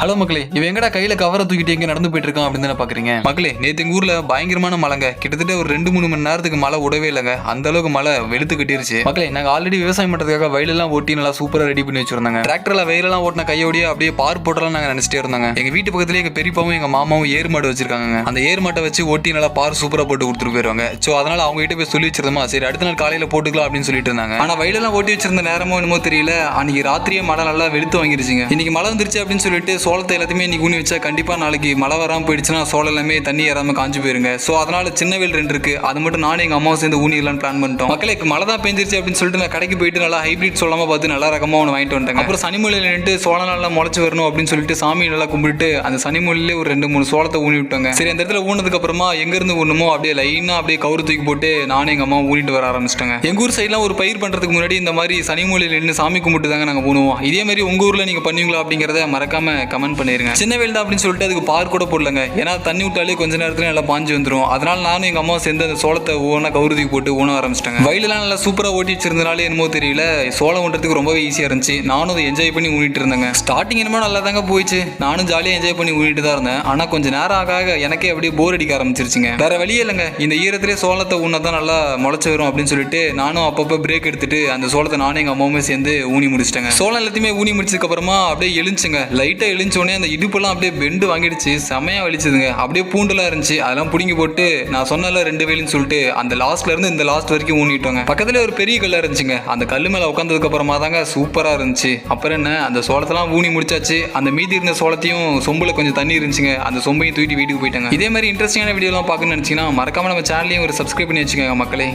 Hello மக்களே இவன் எங்கடா கையில கவரை தூக்கிட்டு எங்க நடந்து போயிட்டு இருக்கான் அப்படின்னு பாக்குறீங்க? மக்களே நேற்று எங்க ஊர்ல பயங்கரமான மழைங்க. கிட்டத்தட்ட ஒரு ரெண்டு மூணு மணி நேரத்துக்கு மழை விடவே இல்லைங்க. அந்த அளவுக்கு மழை வெளுத்து கட்டிருச்சு. மக்களே நாங்க ஆல்ரெடி விவசாயம் பண்றதுக்காக வயலெல்லாம் ஓட்டி நல்லா சூப்பரா ரெடி பண்ணி வச்சிருந்தாங்க. டிராக்டர்ல வயலெல்லாம் ஓட்டின கையோடய அப்படியே பார் போட்டலாம் நாங்க நினைச்சிட்டே இருந்தாங்க. எங்க வீட்டு பக்கத்துலயே எங்க பெரியப்பாவும் எங்க மாமாவும் ஏர் மாடு வச்சிருக்காங்க அந்த ஏர் மாட்டை வச்சு ஓட்டி நல்லா பார் சூப்பரா போட்டு கொடுத்துட்டு போயிருவாங்க. சோ அதனால அவங்க கிட்ட போய் சொல்லி வச்சிருந்தோமா? சரி அடுத்த நாள் காலையில போட்டுக்கலாம் அப்படின்னு சொல்லிட்டு இருந்தாங்க. ஆனா வயலெல்லாம் ஓட்டி வச்சிருந்த நேரமோ என்னமோ தெரியல. அன்னைக்கு ராத்திரியே மழை நல்லா வெளுத்து வாங்கிருச்சுங்க. இன்னைக்கு மழை வந்துருச்சு அப்படின்னு சொல்லிட்டு சோளத்தை எல்லாத்தையுமே இன்னைக்கு ஊனி வச்சா கண்டிப்பாக நாளைக்கு மழை வராம போயிடுச்சுன்னா சோளம் எல்லாமே தண்ணி ஏறாமல் காஞ்சு போயிருங்க. ஸோ அதனால சின்ன வேல் ரெண்டு இருக்கு. அது மட்டும் நானும் எங்கள் அம்மாவும் சேர்ந்து ஊனிடலாம்னு பிளான் பண்ணிட்டோம். மக்களுக்கு மழை தான் பெஞ்சிருச்சு அப்படின்னு சொல்லிட்டு நான் கடைக்கு போயிட்டு நல்லா ஹைபிரிட் சொல்லாம பார்த்து நல்லா ரகமாக ஒன்று வாங்கிட்டு வந்துட்டேன் அப்புறம் சனிமொழியில் நின்று சோளம் நல்லா முளைச்சு வரணும் அப்படின்னு சொல்லிட்டு சாமி நல்லா கும்பிட்டு அந்த சனிமொழியிலே ஒரு ரெண்டு மூணு சோளத்தை ஊனி விட்டாங்க. சரி அந்த இடத்துல ஊனதுக்கு அப்புறமா எங்க இருந்து அப்படியே லைனா அப்படியே கவுரு தூக்கி போட்டு நானும் எங்க அம்மா ஊனிட்டு வர ஆரம்பிச்சிட்டாங்க. எங்க ஊர் சைட்லாம் ஒரு பயிர் பண்றதுக்கு முன்னாடி இந்த மாதிரி சனிமொழியில் நின்று சாமி கும்பிட்டு தாங்க நாங்கள் ஊனுவோம். இதே மாதிரி உங்க ஊர்ல நீங்க பண்ணுவீங்களா அப்படிங்கறத மறக்காம கமெண்ட் பண்ணிருங்க. சின்ன வெயில் தான் அப்படின்னு சொல்லிட்டு அதுக்கு பார் கூட போடலங்க. ஏன்னா தண்ணி விட்டாலே கொஞ்ச நேரத்துல நல்லா பாஞ்சு வந்துடும் அதனால நானும் எங்க அம்மா சேர்ந்து அந்த சோளத்தை ஊனா கவுருதி போட்டு ஊன ஆரம்பிச்சிட்டாங்க. வயலெல்லாம் நல்லா சூப்பரா ஓட்டி வச்சிருந்தனாலே என்னமோ தெரியல. சோளம் ஓட்டுறதுக்கு ரொம்பவே ஈஸியா இருந்துச்சு. நானும் அதை என்ஜாய் பண்ணி ஊனிட்டு இருந்தேங்க. ஸ்டார்டிங் என்னமோ நல்லா தாங்க போயிடுச்சு. நானும் ஜாலியாக என்ஜாய் பண்ணி ஊனிட்டு தான் இருந்தேன். ஆனா கொஞ்சம் நேரம் ஆக ஆக எனக்கே அப்படியே போர் அடிக்க ஆரம்பிச்சிருச்சுங்க. வேற வழியே இல்லைங்க. இந்த ஈரத்திலே சோளத்தை ஊனா தான் நல்லா முளைச்சு வரும் அப்படின்னு சொல்லிட்டு நானும் அப்பப்போ பிரேக் எடுத்துட்டு அந்த சோளத்தை நானும் எங்க அம்மாவுமே சேர்ந்து ஊனி முடிச்சிட்டேங்க. சோளம் எல்லாத்தையுமே ஊனி முடிச்சதுக்கு அப்புறமா அப்படியே எழுந்துச்சுங்க. லைட்டா லைட்டாக எழுந்தோடனே அந்த இடுப்பெல்லாம் அப்படியே பெண்டு வாங்கிடுச்சு செமையா வலிச்சதுங்க. அப்படியே பூண்டெல்லாம் இருந்துச்சு. அதெல்லாம் பிடுங்கி போட்டு நான் சொன்னல ரெண்டு வேலுன்னு சொல்லிட்டு அந்த லாஸ்ட்லேருந்து இந்த லாஸ்ட் வரைக்கும் ஊனிட்டோங்க. பக்கத்தில் ஒரு பெரிய கல்லாக இருந்துச்சுங்க. அந்த கல்லு மேலே உட்காந்ததுக்கு அப்புறமா தாங்க சூப்பராக இருந்துச்சு. அப்புறம் என்ன அந்த சோளத்தெல்லாம் ஊனி முடிச்சாச்சு. அந்த மீதி இருந்த சோளத்தையும் சொம்பில் கொஞ்சம் தண்ணி இருந்துச்சுங்க. அந்த சொம்பையும் தூக்கிட்டு வீட்டுக்கு போயிட்டாங்க. இதே மாதிரி இன்ட்ரெஸ்டிங்கான வீடியோலாம் பார்க்கணும்னு நினச்சிங்கன்னா மறக்காம நம்ம சேனலையும் ஒரு சப்ஸ்கிரைப் பண்ணி வச்சுக்கோங்க மக்களே.